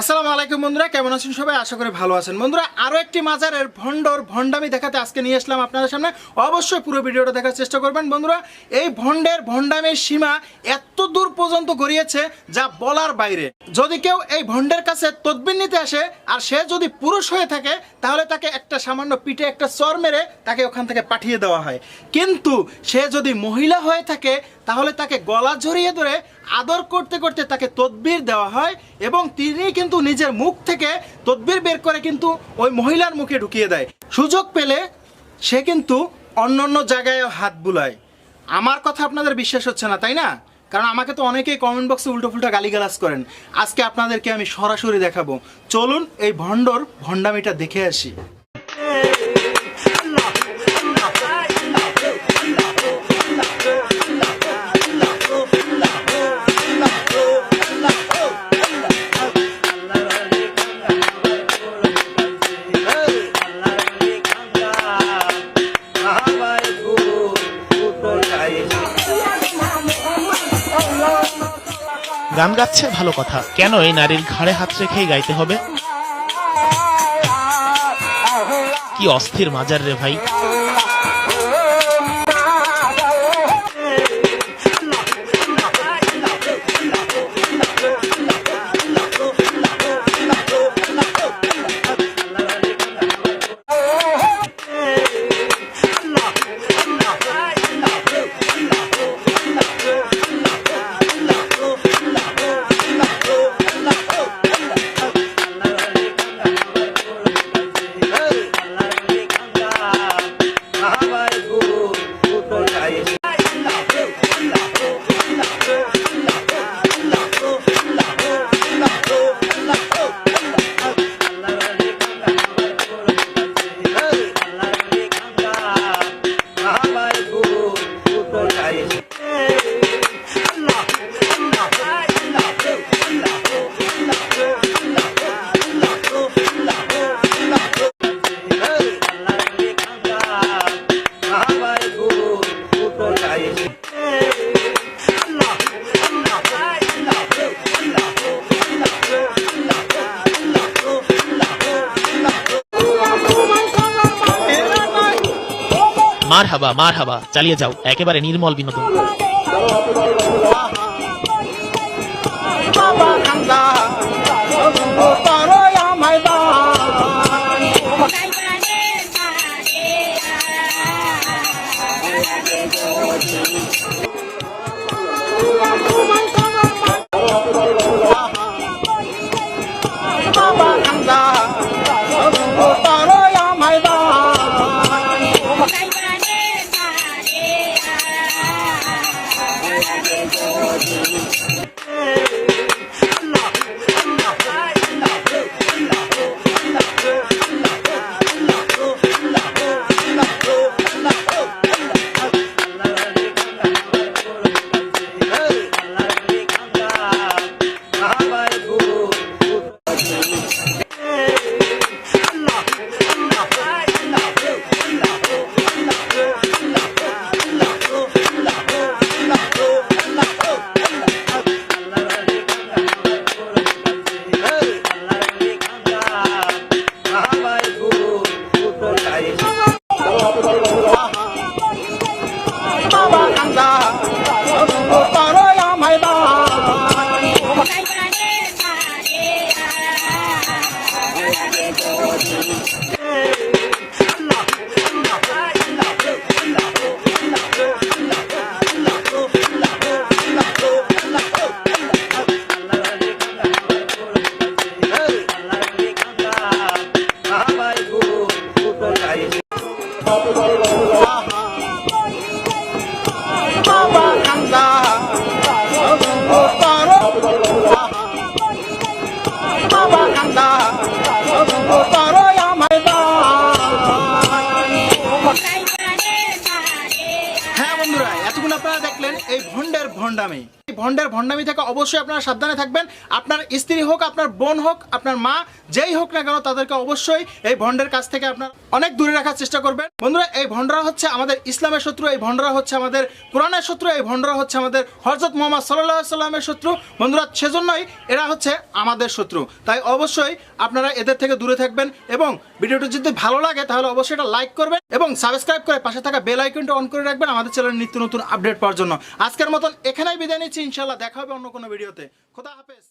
আসসালামু আলাইকুম বন্ধুরা, কেমন আছেন সবাই? আশা করি ভালো আছেন। বন্ধুরা আরও একটি মাজারের ভণ্ডর ভণ্ডামি দেখাতে আজকে নিয়ে আসলাম আপনাদের সামনে। অবশ্যই পুরো ভিডিওটা দেখার চেষ্টা করবেন। বন্ধুরা, এই ভণ্ডের ভণ্ডামির সীমা এত দূর পর্যন্ত গড়িয়েছে যা বলার বাইরে। যদি কেউ এই ভণ্ডের কাছে তদবির নিতে আসে আর সে যদি পুরুষ হয়ে থাকে, তাহলে তাকে একটা সামান্য পিঠে, একটা চর মেরে তাকে ওখান থেকে পাঠিয়ে দেওয়া হয়। কিন্তু সে যদি মহিলা হয়ে থাকে, তাহলে তাকে গলা জড়িয়ে ধরে আদর করতে করতে তাকে তদবির দেওয়া হয় এবং তিনি কিন্তু নিজের মুখ থেকে তদবির বের করে কিন্তু ওই মহিলার মুখে ঢুকিয়ে দেয়। সুযোগ পেলে সে কিন্তু অন্য অন্য জায়গায় হাত বুলায়। আমার কথা আপনাদের বিশ্বাস হচ্ছে না, তাই না? কারণ আমাকে তো অনেকেই কমেন্ট বক্সে উল্টো ফুল্টো গালিগালাজ করেন। আজকে আপনাদেরকে আমি সরাসরি দেখাবো। চলুন এই ভণ্ডর ভণ্ডামিটা দেখে আসি। গান গাচ্ছে? ভালো কথা। কেন এই নারীর ঘাড়ে হাত রেখেই গাইতে হবে? কি অস্থির মাজার রে ভাই। মার হাবা মার হাবা চালিয়ে যাও একেবারে নির্মল বিনোদন। হ্যাঁ ভণ্ডের ভণ্ডামি থেকে অবশ্যই আপনারা সাবধানে থাকবেন। আপনার স্ত্রী হোক, আপনার বোন হোক, আপনার মা, যেই হোক না কেন তাদেরকে অবশ্যই এই ভণ্ডের কাছ থেকে আপনার অনেক দূরে রাখার চেষ্টা করবেন। বন্ধুরা, এই ভণ্ডরা হচ্ছে আমাদের ইসলামের শত্রু, এই ভণ্ডরা হচ্ছে আমাদের কোরআনের শত্রু, এই ভণ্ডরা হচ্ছে আমাদের হজরত মোহাম্মদ সাল্লাহ সাল্লামের শত্রু। বন্ধুরা, সেজন্যই এরা হচ্ছে আমাদের শত্রু। তাই অবশ্যই আপনারা এদের থেকে দূরে থাকবেন এবং ভিডিওটি যদি ভালো লাগে তাহলে অবশ্যই এটা লাইক করবেন এবং সাবস্ক্রাইব করে পাশে থাকা বেল আইকনটা অন করে রাখবেন আমাদের চ্যানেলের নিত্য নতুন আপডেট পাওয়ার জন্য। আজকের মতন এখানেই বিদায় নিচ্ছি। ইনশাল্লাহ দেখা হবে অন্য কোনো ভিডিওতে। খোদা হাফেজ।